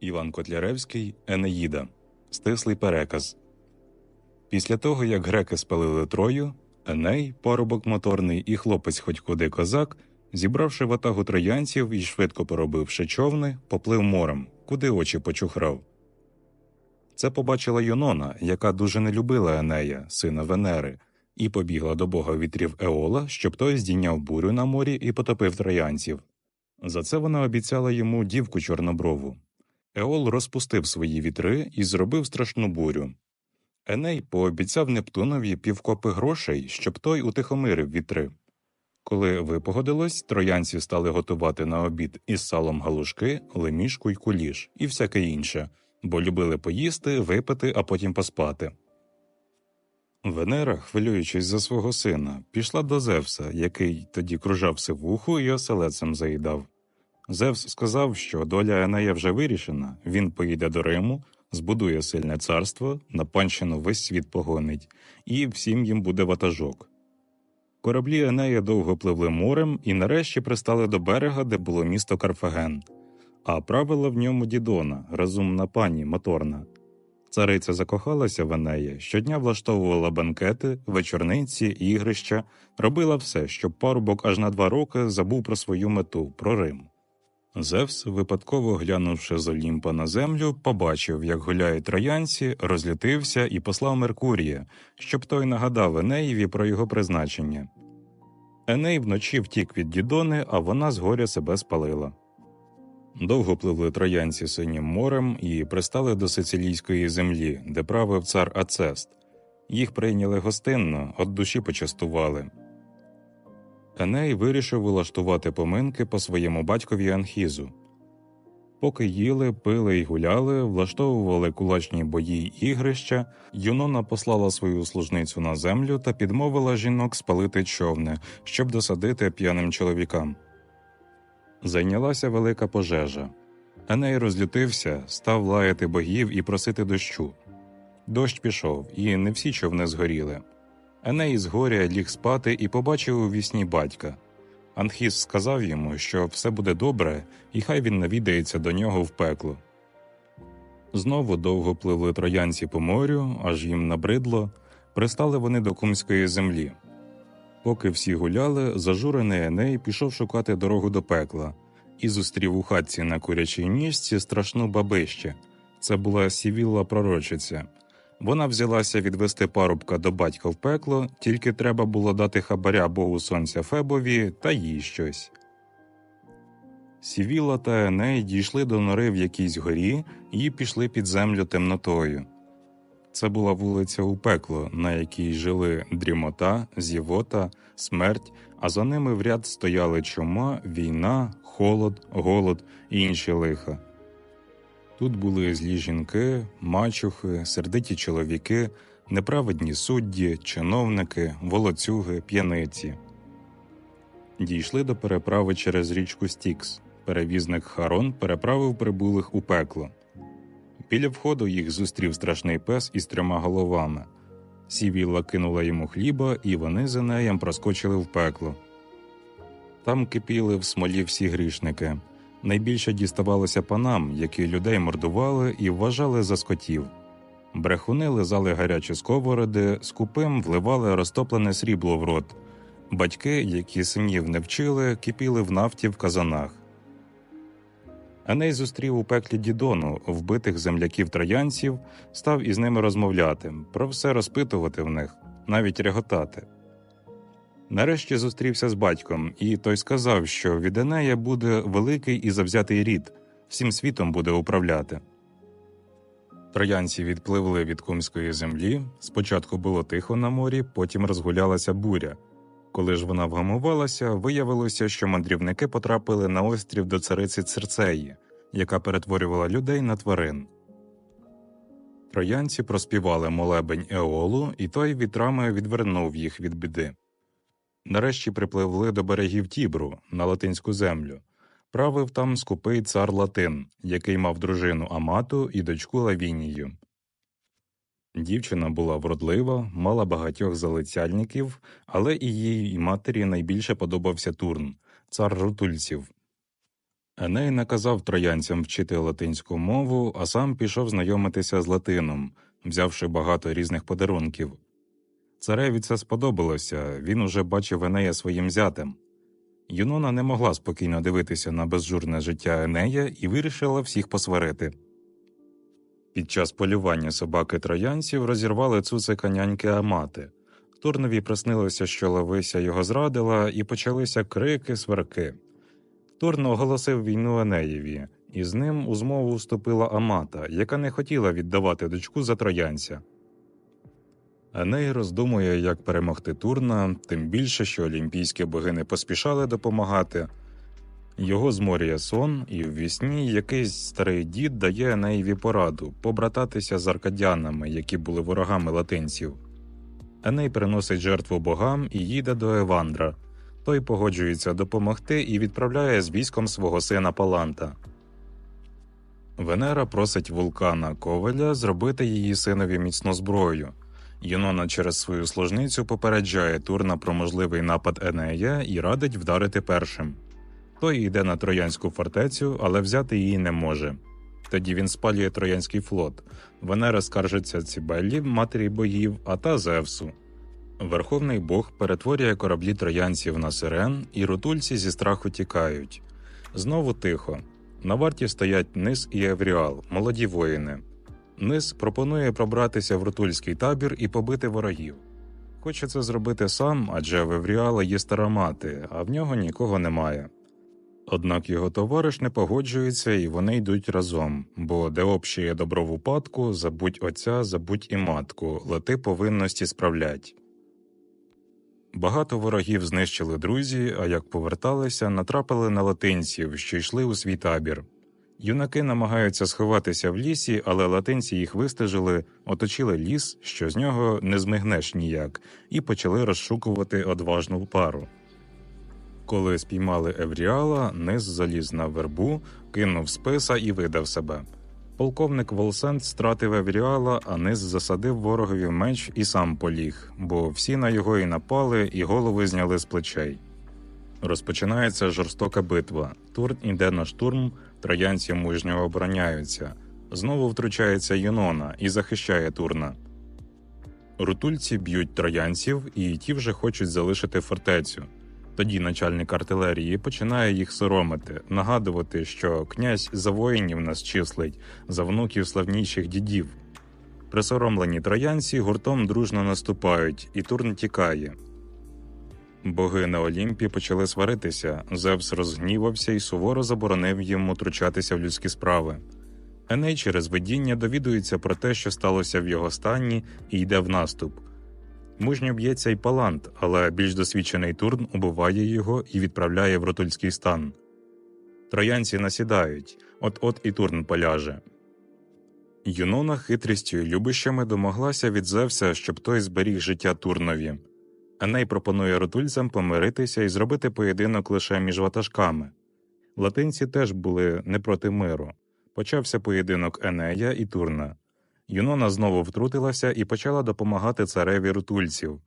Іван Котляревський Енеїда. Стислий переказ. Після того, як греки спалили Трою, Еней, парубок моторний і хлопець хоч куди козак, зібравши ватагу троянців і швидко поробивши човни, поплив морем, куди очі почухрав. Це побачила Юнона, яка дуже не любила Енея, сина Венери, і побігла до бога вітрів Еола, щоб той здійняв бурю на морі і потопив троянців. За це вона обіцяла йому дівку чорноброву. Еол розпустив свої вітри і зробив страшну бурю. Еней пообіцяв Нептунові півкопи грошей, щоб той утихомирив вітри. Коли випогодилось, троянці стали готувати на обід із салом галушки, лемішку й куліш і всяке інше, бо любили поїсти, випити, а потім поспати. Венера, хвилюючись за свого сина, пішла до Зевса, який тоді кружав сивуху і оселецем заїдав. Зевс сказав, що доля Енея вже вирішена, він поїде до Риму, збудує сильне царство, на панщину весь світ погонить, і всім їм буде ватажок. Кораблі Енея довго пливли морем і нарешті пристали до берега, де було місто Карфаген, а правила в ньому Дідона, розумна пані моторна. Цариця закохалася в Енея, щодня влаштовувала банкети, вечорниці, ігрища, робила все, щоб парубок аж на два роки забув про свою мету, про Рим. Зевс, випадково глянувши з Олімпа на землю, побачив, як гуляють троянці, розлютився і послав Меркурія, щоб той нагадав Енеєві про його призначення. Еней вночі втік від Дідони, а вона згоря себе спалила. Довго пливли троянці синім морем і пристали до сицилійської землі, де правив цар Ацест. Їх прийняли гостинно, от душі почастували. Еней вирішив влаштувати поминки по своєму батькові Анхізу. Поки їли, пили й гуляли, влаштовували кулачні бої й ігрища, Юнона послала свою служницю на землю та підмовила жінок спалити човни, щоб досадити п'яним чоловікам. Зайнялася велика пожежа. Еней розлютився, став лаяти богів і просити дощу. Дощ пішов, і не всі човни згоріли. Еней з горя ліг спати і побачив у вісні батька. Анхіс сказав йому, що все буде добре, і хай він навідається до нього в пекло. Знову довго пливли троянці по морю, аж їм набридло, пристали вони до кумської землі. Поки всі гуляли, зажурений Еней пішов шукати дорогу до пекла і зустрів у хатці на курячій ніжці страшну бабище. Це була сівілла пророчиця. Вона взялася відвести парубка до батька в пекло, тільки треба було дати хабаря богу сонця Фебові та їй щось. Сівіла та Еней дійшли до нори в якійсь горі і пішли під землю темнотою. Це була вулиця у пекло, на якій жили дрімота, зівота, смерть, а за ними в ряд стояли чума, війна, холод, голод і інші лиха. Тут були злі жінки, мачухи, сердиті чоловіки, неправедні судді, чиновники, волоцюги, п'яниці. Дійшли до переправи через річку Стікс. Перевізник Харон переправив прибулих у пекло. Біля входу їх зустрів страшний пес із трьома головами. Сівіла кинула йому хліба, і вони за неєм проскочили в пекло. Там кипіли в смолі всі грішники. Найбільше діставалося панам, які людей мордували і вважали за скотів. Брехуни лизали гарячі сковороди, скупим вливали розтоплене срібло в рот. Батьки, які синів не вчили, кипіли в нафті в казанах. Еней зустрів у пеклі Дідону, вбитих земляків троянців, став із ними розмовляти, про все розпитувати в них, навіть реготати. Нарешті зустрівся з батьком, і той сказав, що від Енея буде великий і завзятий рід, всім світом буде управляти. Троянці відпливли від кумської землі. Спочатку було тихо на морі, потім розгулялася буря. Коли ж вона вгамувалася, виявилося, що мандрівники потрапили на острів до цариці Церцеї, яка перетворювала людей на тварин. Троянці проспівали молебень Еолу, і той вітрами відвернув їх від біди. Нарешті припливли до берегів Тібру на латинську землю. Правив там скупий цар Латин, який мав дружину Амату і дочку Лавінію. Дівчина була вродлива, мала багатьох залицяльників, але і їй матері найбільше подобався Турн, цар рутульців. Еней наказав троянцям вчити латинську мову, а сам пішов знайомитися з латином, взявши багато різних подарунків. Цареві це сподобалося, він уже бачив Енея своїм зятем. Юнона не могла спокійно дивитися на безжурне життя Енея і вирішила всіх посварити. Під час полювання собаки троянців розірвали цуцика няньки Амати. Турнові приснилося, що Лавися його зрадила, і почалися крики, сварки. Турн оголосив війну Енеєві, і з ним у змову вступила Амата, яка не хотіла віддавати дочку за троянця. Еней роздумує, як перемогти Турна, тим більше, що олімпійські боги не поспішали допомагати. Його зморює сон, і в вісні якийсь старий дід дає Енеєві пораду побрататися з аркадянами, які були ворогами латинців. Еней приносить жертву богам і їде до Евандра. Той погоджується допомогти і відправляє з військом свого сина Паланта. Венера просить вулкана Ковеля зробити її синові міцну зброю. Юнона через свою служницю попереджає Турна про можливий напад Енея і радить вдарити першим. Той йде на Троянську фортецю, але взяти її не може. Тоді він спалює Троянський флот. Венера скаржиться Цібеллі, матері богів, а та Зевсу. Верховний Бог перетворює кораблі троянців на сирен, і рутульці зі страху тікають. Знову тихо. На варті стоять Низ і Евріал, молоді воїни. Низ пропонує пробратися в рутульський табір і побити ворогів. Хоче це зробити сам, адже в Евріала є стара мати, а в нього нікого немає. Однак його товариш не погоджується, і вони йдуть разом, бо де общає добро в упадку, забудь отця, забудь і матку, лети повинності справлять. Багато ворогів знищили друзі, а як поверталися, натрапили на латинців, що йшли у свій табір. Юнаки намагаються сховатися в лісі, але латинці їх вистежили, оточили ліс, що з нього не змигнеш ніяк, і почали розшукувати одважну пару. Коли спіймали Евріала, низ заліз на вербу, кинув списа і видав себе. Полковник Волсент стратив Евріала, а низ засадив ворогові меч і сам поліг, бо всі на його і напали, і голови зняли з плечей. Розпочинається жорстока битва. Турн іде на штурм, троянці мужньо обороняються. Знову втручається Юнона і захищає Турна. Рутульці б'ють троянців, і ті вже хочуть залишити фортецю. Тоді начальник артилерії починає їх соромити, нагадувати, що князь за воїнів нас числить, за внуків славніших дідів. Присоромлені троянці гуртом дружно наступають, і Турн тікає. Боги на Олімпі почали сваритися. Зевс розгнівався і суворо заборонив їм утручатися в людські справи. Еней через видіння довідується про те, що сталося в його стані, і йде в наступ. Мужньо б'ється й Палант, але більш досвідчений Турн убиває його і відправляє в ротульський стан. Троянці насідають, от-от і Турн поляже. Юнона хитрістю і любищами домоглася від Зевса, щоб той зберіг життя Турнові. Еней пропонує ротульцям помиритися і зробити поєдинок лише між ватажками. Латинці теж були не проти миру. Почався поєдинок Енея і Турна. Юнона знову втрутилася і почала допомагати цареві рутульців.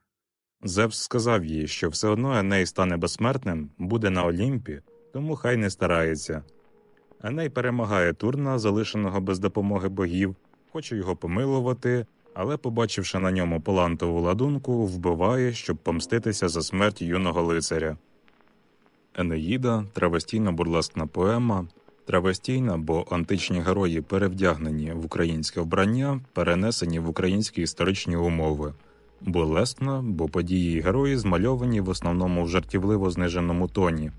Зевс сказав їй, що все одно Еней стане безсмертним, буде на Олімпі, тому хай не старається. Еней перемагає Турна, залишеного без допомоги богів, хоче його помилувати, але, побачивши на ньому палантову ладунку, вбиває, щоб помститися за смерть юного лицаря. Енеїда травестійна бурлескна поема, травестійна, бо античні герої перевдягнені в українське вбрання, перенесені в українські історичні умови, бурлескна, бо події й герої змальовані в основному в жартівливо зниженому тоні.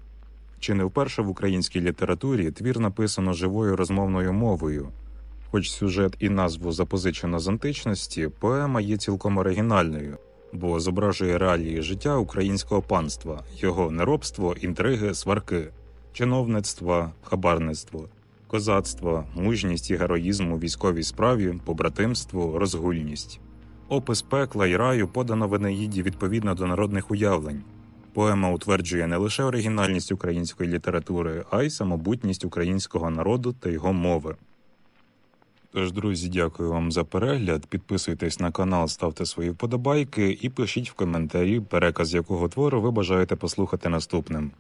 Чи не вперше в українській літературі твір написано живою розмовною мовою. Хоч сюжет і назву запозичено з античності, поема є цілком оригінальною, бо зображує реалії життя українського панства, його неробство, інтриги, сварки, чиновництва, хабарництво, козацтво, мужність і героїзм у військовій справі, побратимство, розгульність. Опис пекла і раю подано в Енеїді відповідно до народних уявлень. Поема утверджує не лише оригінальність української літератури, а й самобутність українського народу та його мови. Тож, друзі, дякую вам за перегляд. Підписуйтесь на канал, ставте свої вподобайки і пишіть в коментарі, переказ якого твору ви бажаєте послухати наступним.